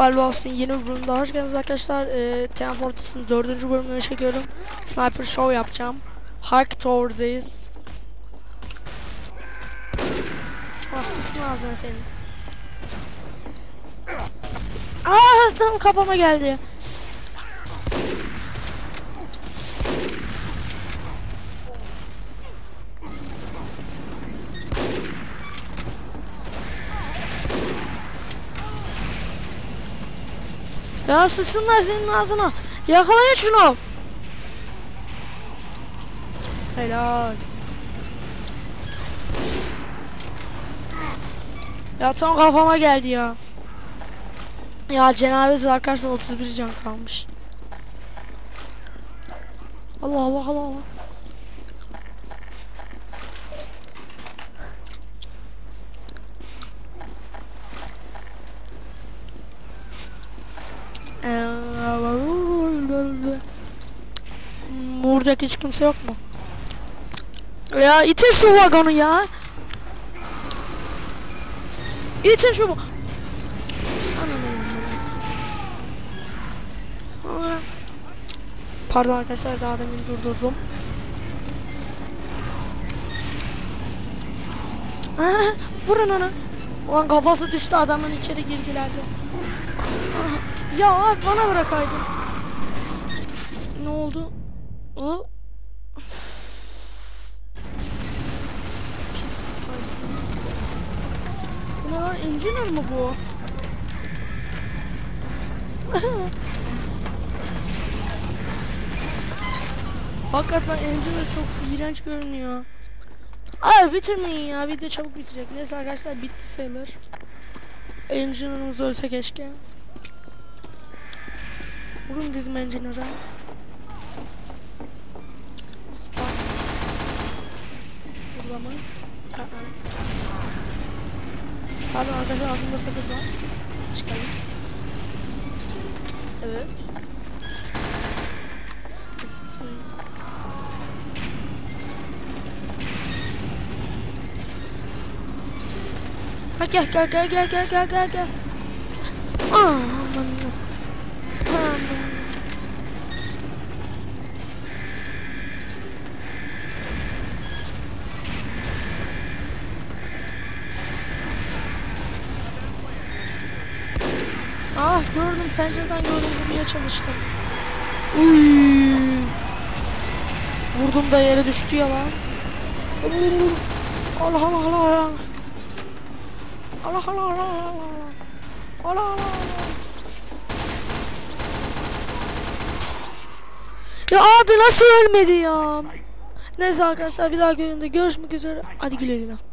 Firewalls'ın yeni bir bölümünde hoş geldiniz arkadaşlar. Ee, Team Fortress'ın 4. bölümünü çekiyorum. Sniper Show yapacağım. Hark Tower'dayız. Ah sıçsın ağzına senin. Aa tam kafama geldi. Ya sıçsınlar senin ağzına. Yakalayın şunu. Helal. Ya tam kafama geldi ya. Ya cenaze arkadaşlar 31 can kalmış. Allah Allah Allah Allah. Vuracak hiç kimse yok mu? Ya itin şu vagonu ya. İtin şu. Pardon arkadaşlar daha demin durdurdum. Aa, vurun onu. Ulan kafası düştü adamın içeri girdilerdi. Aa, Ya bana bırakaydın. Ne oldu? O Pis seni. Bu ne lan? Engineer mı bu? Hakikaten Engineer çok iğrenç görünüyor. Ay bitirmeyin ya. Video çabuk bitecek. Neyse arkadaşlar bitti sayılır. Engineer'ımız ölse keşke. Vurun bizim Engineer'a. Spam. Aa. Pardon arkadaşlar altında sakız var. Çıkarayım. Evet. Sakız söyleyeyim. Ha gel gel gel gel gel gel gel gel. Aman. Aman. Ah gördüm pencereden gördüm vurmaya çalıştım. Uy. Vurdum da yere düştü ya lan. Allah Allah Allah Allah. Allah Allah Allah Allah. Allah. Ya abi nasıl ölmedi ya? Neyse arkadaşlar bir daha görüntüde görüşmek üzere. Hadi güle güle.